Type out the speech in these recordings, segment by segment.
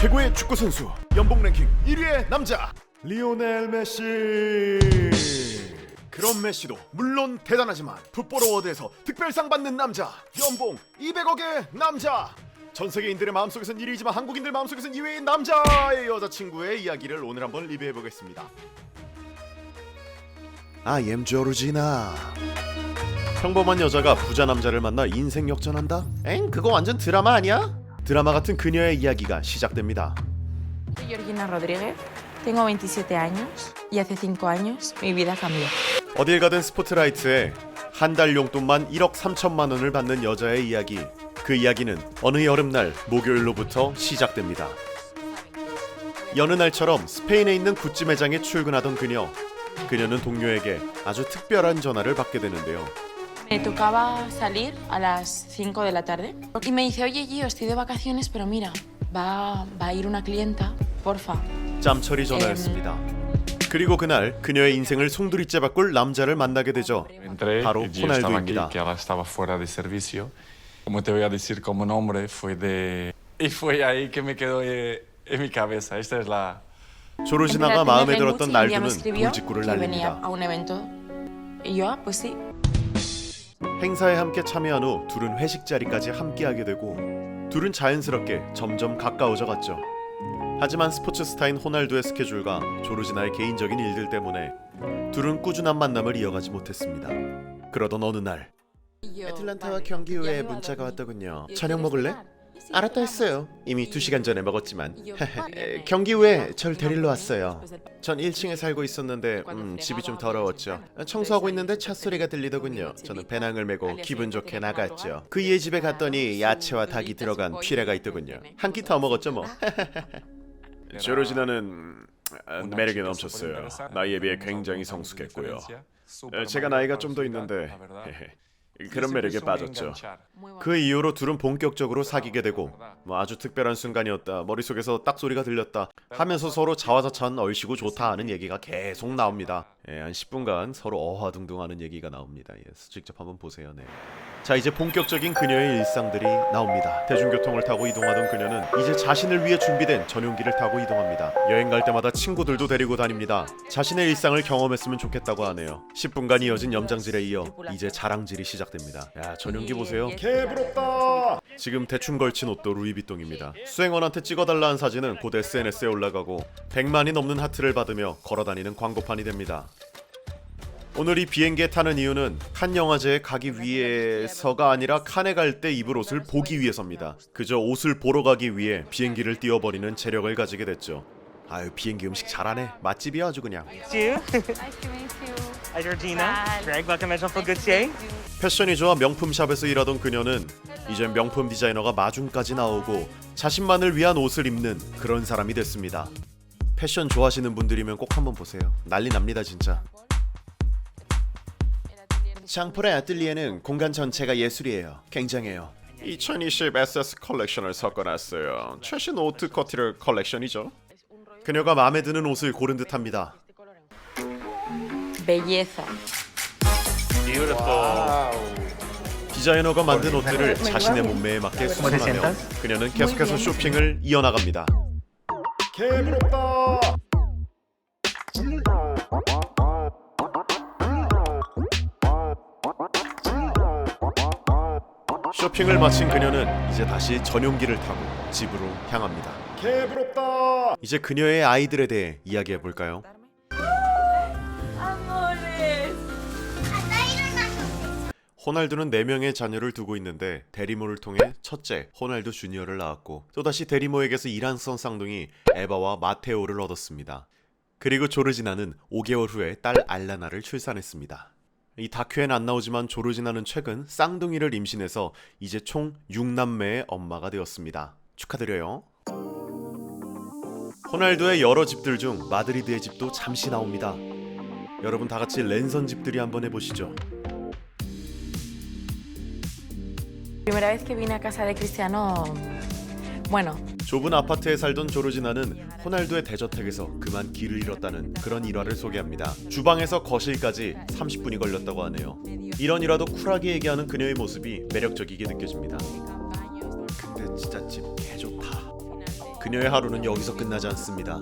최고의 축구 선수 연봉 랭킹 1위의 남자 리오넬 메시. 그런 메시도 물론 대단하지만 풋볼 어워드에서 특별상 받는 남자 연봉 200억의 남자 전 세계인들의 마음속에선 1위지만 한국인들 마음속에선 2위인 남자의 여자친구의 이야기를 오늘 한번 리뷰해 보겠습니다. I am 조르지나. 평범한 여자가 부자 남자를 만나 인생 역전한다? 엥 그거 완전 드라마 아니야? 드라마 같은 그녀의 이야기가 시작됩니다. Georgina Rodríguez, tengo 27 años y hace 5 años mi vida cambió. 어딜 가든 스포트라이트에 한 달 용돈만 1억 3천만 원을 받는 여자의 이야기. 그 이야기는 어느 여름날 목요일로부터 시작됩니다. 여느 날처럼 스페인에 있는 굿즈 매장에 출근하던 그녀. 그녀는 동료에게 아주 특별한 전화를 받게 되는데요. Me tocaba salir a las 5 de la tarde y me dice, oye Gio, estoy de vacaciones, pero mira, va, va a ir una clienta, porfa. 짬처리 전화였습니다. 그리고 그날 그녀의 인생을 송두리째 바꿀 남자를 만나게 되죠. Entré 바로 y yo estaba aquí, 호날두입니다. que ahora estaba fuera de servicio. Como te voy a decir como nombre, fue de... Y fue ahí que me quedó eh, en mi cabeza. Esta es la... 조르지나가 Empecé a 마음에 tenerle 들었던 mucho y un día me 날두는 escribió 골직구를 que venía 날립니다. a un evento. Y yo, ah, pues sí. 행사에 함께 참여한 후 둘은 회식 자리까지 함께하게 되고 둘은 자연스럽게 점점 가까워져 갔죠. 하지만 스포츠 스타인 호날두의 스케줄과 조르지나의 개인적인 일들 때문에 둘은 꾸준한 만남을 이어가지 못했습니다. 그러던 어느 날 애틀란타와 경기 후에 문자가. 왔더군요. ¿Y 저녁 먹을래? 알았다. 했어요. 이미 Y- 2시간 전에 먹었지만 경기 후에 절 데리러 왔어요. 전 1층에 살고 있었는데 음, 집이 좀 더러웠죠. 청소하고 있는데 차 소리가 들리더군요. 저는 배낭을 메고 기분 좋게 나갔죠. 그 이의 집에 갔더니 야채와 닭이 들어간 피레가 있더군요. 한 끼 더 먹었죠 뭐. 조르지나는 매력이 넘쳤어요. 나이에 비해 굉장히 성숙했고요. 제가 나이가 좀 더 있는데 그런 매력에 빠졌죠. bueno. 그 이후로 둘은 본격적으로 사귀게 되고 뭐 아주 특별한 순간이었다 머릿속에서 딱 소리가 들렸다 하면서 서로 자화자찬 얼씨구 좋다 하는 얘기가 계속 나옵니다 예, 한 10분간 서로 어화둥둥하는 얘기가 나옵니다 예, 직접 한번 보세요 네. 자 이제 본격적인 그녀의 일상들이 나옵니다. 대중교통을 타고 이동하던 그녀는 이제 자신을 위해 준비된 전용기를 타고 이동합니다. 여행 갈 때마다 친구들도 데리고 다닙니다. 자신의 일상을 경험했으면 좋겠다고 하네요. 10분간 이어진 염장질에 이어 이제 자랑질이 시작됩니다. 야 전용기 보세요. 개부럽다. 지금 대충 걸친 옷도 루이비통입니다. 수행원한테 찍어달라는 사진은 곧 SNS에 올라가고 100만이 넘는 하트를 받으며 걸어다니는 광고판이 됩니다 오늘 이 비행기에 타는 이유는 칸 영화제에 가기 위해서가 아니라 칸에 갈 때 입을 옷을 보기 위해서입니다. 그저 옷을 보러 가기 위해 비행기를 띄워버리는 재력을 가지게 됐죠. 아유 비행기 음식 잘하네. 맛집이야 아주 그냥. 패션이 좋아 명품 샵에서 일하던 그녀는 이제 명품 디자이너가 마중까지 나오고 자신만을 위한 옷을 입는 그런 사람이 됐습니다. 패션 좋아하시는 분들이면 꼭 한번 보세요. 난리 납니다 진짜. 장폴의 아틀리에는 공간 전체가 예술이에요. 굉장해요. 2020 SS 컬렉션을 섞어놨어요. 최신 오트 커티를 컬렉션이죠. 그녀가 마음에 드는 옷을 고른 듯합니다. Belleza. 디자이너가 만든 옷들을 자신의 몸매에 맞게 수선하며 그녀는 계속해서 쇼핑을 이어나갑니다. 개부럽다. 쇼핑을 마친 그녀는 이제 다시 전용기를 타고 집으로 향합니다. 개부럽다. 이제 그녀의 아이들에 대해 이야기해 볼까요? 호날두는 4명의 자녀를 두고 있는데 대리모를 통해 첫째 호날두 주니어를 낳았고 또다시 대리모에게서 이란선 쌍둥이 에바와 마테오를 얻었습니다. 그리고 조르지나는 5개월 후에 딸 알라나를 출산했습니다. 이 다큐엔 안 나오지만 조르지나는 최근 쌍둥이를 임신해서 이제 총 6남매의 엄마가 되었습니다. 축하드려요. 호날두의 여러 집들 중 마드리드의 집도 잠시 나옵니다. 여러분 다 같이 랜선 집들이 한번 해보시죠. Primera vez que vine a casa de Cristiano. Bueno, 좁은 아파트에 살던 조르지나는 호날두의 대저택에서 그만 길을 잃었다는 그런 일화를 소개합니다. 주방에서 거실까지 30분이 걸렸다고 하네요. 이런 일화도 쿨하게 얘기하는 그녀의 모습이 매력적이게 느껴집니다. 근데 진짜 집 개 좋다. 그녀의 하루는 여기서 끝나지 않습니다.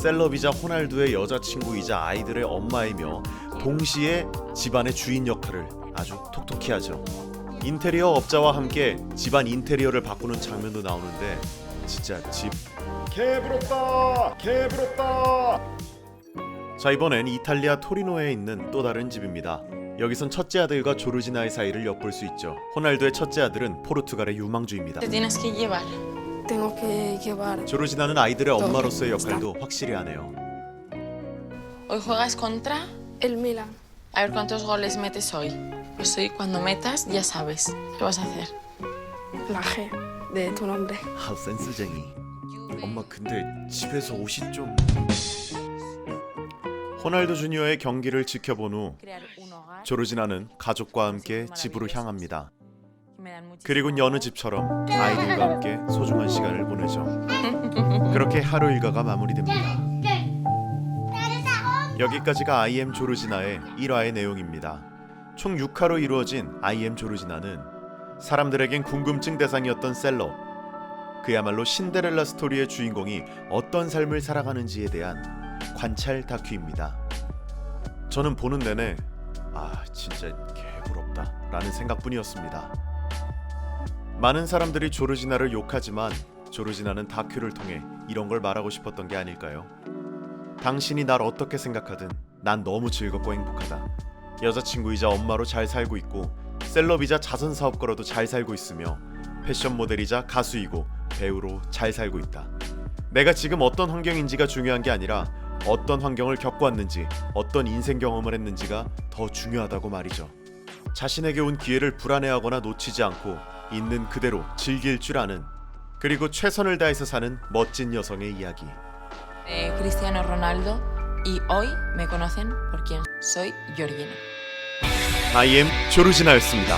셀럽이자 호날두의 여자친구이자 아이들의 엄마이며 동시에 집안의 주인 역할을 아주 톡톡히 하죠. 인테리어 업자와 함께 집안 인테리어를 바꾸는 장면도 나오는데 진짜 집. 개부럽다! 개부럽다! 자 이번엔 이탈리아 토리노에 있는 또 다른 집입니다. 여기선 첫째 아들과 조르지나의 사이를 엿볼 수 있죠. 호날두의 첫째 아들은 포르투갈의 유망주입니다. 조르지나는 아이들의 엄마로서의 역할도 확실히 하네요. Hoy juegas contra. el Milan. A ver cuántos goles metes hoy. Pues hoy cuando metas ya sabes qué vas a hacer. La G de tu nombre. 아 센스쟁이 엄마 근데 집에서 옷이 좀 호날두 주니어의 경기를 지켜본 후. 조르지나는 가족과 함께 집으로 향합니다 그리고 여느 집처럼 아이들과 함께 소중한 시간을 보내죠. 그렇게 하루 일과가 마무리됩니다. 여기까지가 IM 조르지나의 1화의 내용입니다. 총 6화로 이루어진 IM 조르지나는 사람들에겐 궁금증 대상이었던 셀럽 그야말로 신데렐라 스토리의 주인공이 어떤 삶을 살아가는지에 대한 관찰 다큐입니다. 저는 보는 내내 아 진짜 개부럽다 라는 생각뿐이었습니다. 많은 사람들이 조르지나를 욕하지만 조르지나는 다큐를 통해 이런 걸 말하고 싶었던 게 아닐까요? 당신이 날 어떻게 생각하든 난 너무 즐겁고 행복하다. 여자친구이자 엄마로 잘 살고 있고 셀럽이자 자선 사업가로도 잘 살고 있으며 패션 모델이자 가수이고 배우로 잘 살고 있다. 내가 지금 어떤 환경인지가 중요한 게 아니라 어떤 환경을 겪어왔는지 어떤 인생 경험을 했는지가 더 중요하다고 말이죠. 자신에게 온 기회를 불안해하거나 놓치지 않고 있는 그대로 즐길 줄 아는 그리고 최선을 다해서 사는 멋진 여성의 이야기. de Cristiano Ronaldo y hoy me conocen por quien soy Georgina. I am 조르지나였습니다.